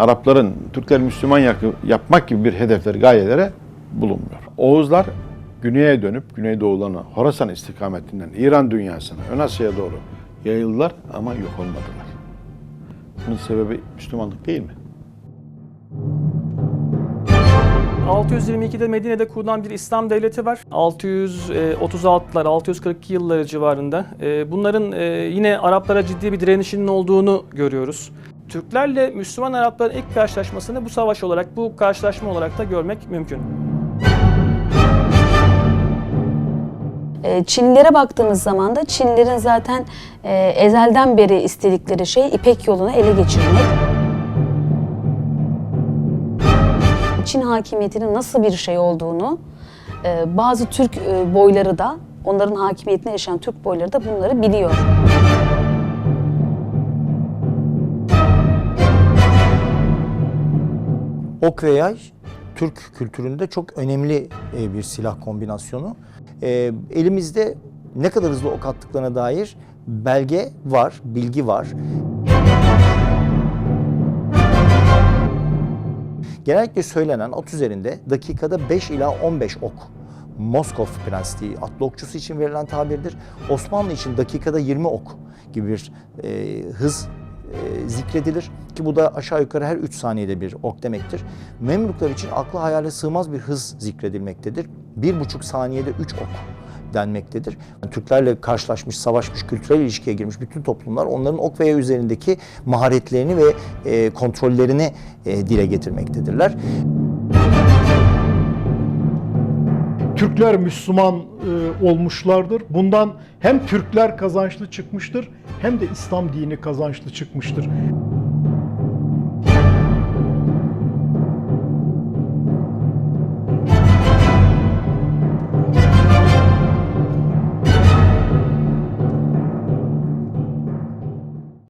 Arapların Türkleri Müslüman yapmak gibi bir hedefleri, gayelere bulunmuyor. Oğuzlar güneye dönüp Güneydoğularına, Horasan istikametinden İran dünyasına, Ön Asya'ya doğru yayıldılar ama yok olmadılar. Bunun sebebi Müslümanlık değil mi? 622'de Medine'de kurulan bir İslam devleti var. 636'lar, 642 yılları civarında. Ee, Bunların e, yine Araplara ciddi bir direnişinin olduğunu görüyoruz. Türklerle Müslüman Arapların ilk karşılaşmasını bu savaş olarak, bu karşılaşma olarak da görmek mümkün. E, Çinlilere baktığımız zaman da Çinlilerin zaten e, ezelden beri istedikleri şey İpek yolunu ele geçirmek. Çin hakimiyetinin nasıl bir şey olduğunu e, bazı Türk e, boyları da onların hakimiyetine yaşayan Türk boyları da bunları biliyor. Ok ve yay Türk kültüründe çok önemli e, bir silah kombinasyonu. Elimizde ne kadar hızlı ok attıklarına dair belge var, bilgi var. Genellikle söylenen at üzerinde dakikada 5 ila 15 ok. Moskov prensliği atlı okçusu için verilen tabirdir. Osmanlı için dakikada 20 ok gibi bir e, hız e, zikredilir ki bu da aşağı yukarı her 3 saniyede bir ok demektir. Memluklar için akla hayale sığmaz bir hız zikredilmektedir. 1,5 saniyede 3 ok denmektedir. Türklerle karşılaşmış, savaşmış, kültürel ilişkiye girmiş bütün toplumlar onların ok veya üzerindeki maharetlerini ve e, kontrollerini e, dile getirmektedirler. Türkler Müslüman e, olmuşlardır. Bundan hem Türkler kazançlı çıkmıştır hem de İslam dini kazançlı çıkmıştır.